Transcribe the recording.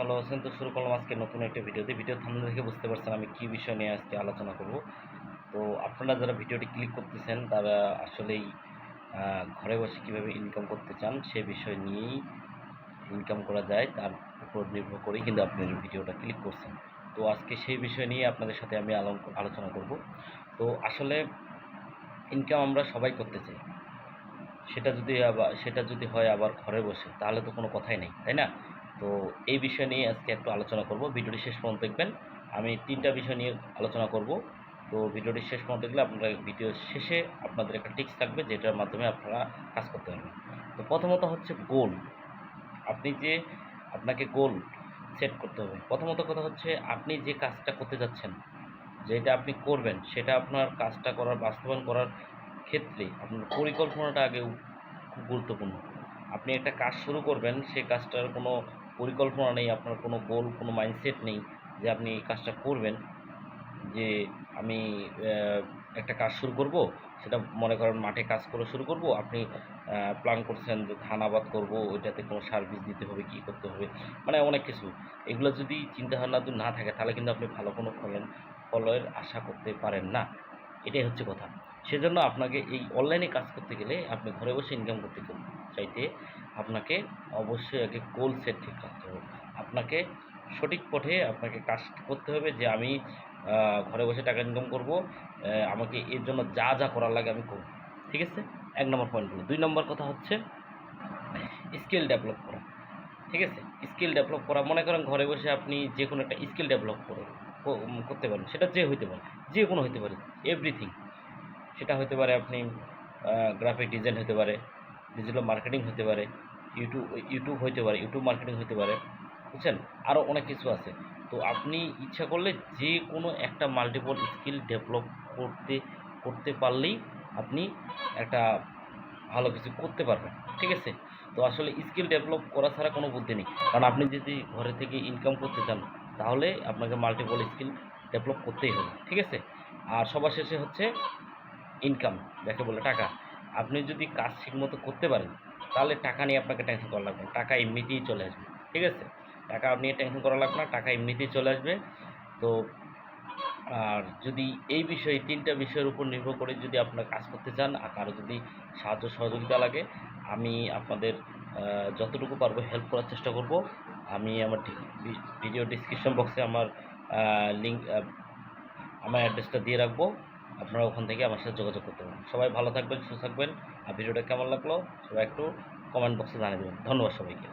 ভালো আছেন। তো শুরু করলাম আজকে নতুন একটা ভিডিওতে। ভিডিও থামলে দেখে বুঝতে পারছেন আমি কী বিষয় নিয়ে আজকে আলোচনা করব। তো আপনারা যারা ভিডিওটি ক্লিক করতেছেন, তারা আসলেই ঘরে বসে কীভাবে ইনকাম করতে চান সে বিষয় নিয়েই ইনকাম করা যায়, তার উপর নির্ভর করেই কিন্তু আপনি ভিডিওটা ক্লিক করছেন। তো আজকে সেই বিষয় নিয়ে আপনাদের সাথে আমি আলোচনা করব। তো আসলে ইনকাম আমরা সবাই করতে চাই। সেটা যদি আবার, সেটা যদি হয় আবার ঘরে বসে, তাহলে তো কোনো কথাই নেই, তাই না? তো এই বিষয় নিয়ে আজকে একটু আলোচনা করব। ভিডিওটি শেষ পর্যন্ত দেখবেন। আমি তিনটা বিষয় নিয়ে আলোচনা করব। তো ভিডিওটি শেষ পর্যন্ত দেখলে আপনারা ভিডিও শেষে আপনাদের একটা টিপস থাকবে যেটার মাধ্যমে আপনারা কাজ করতে পারবেন। তো প্রথমত হচ্ছে গোল আপনি যে আপনাকে গোল সেট করতে হবে। প্রথমত কথা হচ্ছে আপনি যে কাজটা করতে যাচ্ছেন, যেটা আপনি করবেন, সেটা আপনার কাজটা করার, বাস্তবায়ন করার ক্ষেত্রে আপনার পরিকল্পনাটা আগে খুব গুরুত্বপূর্ণ। আপনি একটা কাজ শুরু করবেন সেই কাজটার কোনো পরিকল্পনা নেই, আপনার কোনো গোল কোনো মাইন্ডসেট নেই যে আপনি এই কাজটা করবেন, যে আমি একটা কাজ শুরু করব, সেটা মনে করেন মাঠে কাজ করে শুরু করব, আপনি প্ল্যান করছেন যে ধান আবাদ করব, ওইটাতে কোনো সার্ভিস দিতে হবে, কী করতে হবে মানে অনেক কিছু। এগুলো যদি চিন্তাভাবনা যদি না থাকে, তাহলে কিন্তু আপনি ভালো কোনো ফলন ফলের আশা করতে পারেন না। এটাই হচ্ছে কথা। সেজন্য আপনাকে এই অনলাইনে কাজ করতে গেলে আপনি ঘরে বসে ইনকাম করতে চাইতে আপনাকে অবশ্যই আগে গোল সেট ঠিক রাখতে হবে। আপনাকে সঠিক পথে আপনাকে কাজ করতে হবে যে আমি ঘরে বসে টাকা ইনকাম করব আমাকে এর জন্য যা যা করার লাগে আমি করব। ঠিক আছে? এক নম্বর পয়েন্ট হলো। দুই নম্বর কথা হচ্ছে স্কিল ডেভেলপ করা। ঠিক আছে? স্কিল ডেভেলপ করা, মনে করেন ঘরে বসে আপনি যে কোনো একটা স্কিল ডেভেলপ করে করতে পারেন। সেটা যে হইতে পারে যে কোনো হইতে পারে এভরিথিং সেটা হতে পারে আপনি গ্রাফিক ডিজাইন হতে পারে ডিজিটাল মার্কেটিং হতে পারে ইউটিউব ইউটিউব হতে পারে, ইউটিউব মার্কেটিং হতে পারে, বুঝছেন? আরও অনেক কিছু আছে। তো আপনি ইচ্ছা করলে যে কোনো একটা মাল্টিপল স্কিল ডেভেলপ করতে করতে পারলেই আপনি একটা ভালো কিছু করতে পারবেন, ঠিক আছে? তো আসলে স্কিল ডেভেলপ করা ছাড়া কোনো বুদ্ধি নেই। কারণ আপনি যদি ঘরে থেকে ইনকাম করতে চান, তাহলে আপনাকে মাল্টিপল স্কিল ডেভেলপ করতেই হবে, ঠিক আছে? আর সবার শেষে হচ্ছে ইনকাম যাকে বলে টাকা। আপনি যদি কাজ ঠিকমতো করতে পারেন তাহলে টাকা নিয়ে আপনাকে টেনশন করা লাগবে না। টাকা এমনিতেই চলে আসবে, ঠিক আছে? টাকা নিয়ে টেনশন করা লাগবে না, টাকা এমনিতেই চলে আসবে। তো আর যদি এই বিষয়ে, তিনটা বিষয়ের উপর নির্ভর করে যদি আপনার কাজ করতে চান, আর কারও যদি সাহায্য সহযোগিতা লাগে, আমি আপনাদের যতটুকু পারব হেল্প করার চেষ্টা করব। আমি আমার ভিডিও ডিসক্রিপশন বক্সে আমার লিঙ্ক আমার অ্যাড্রেসটা দিয়ে রাখব। আপনারা ওখান থেকে আমার সাথে যোগাযোগ করতে পারেন। সবাই ভালো থাকবেন, সুস্থ থাকবেন। আর ভিডিওটা কেমন লাগল সবাই একটু কমেন্ট বক্সে জানিয়ে দেবেন। ধন্যবাদ সবাইকে।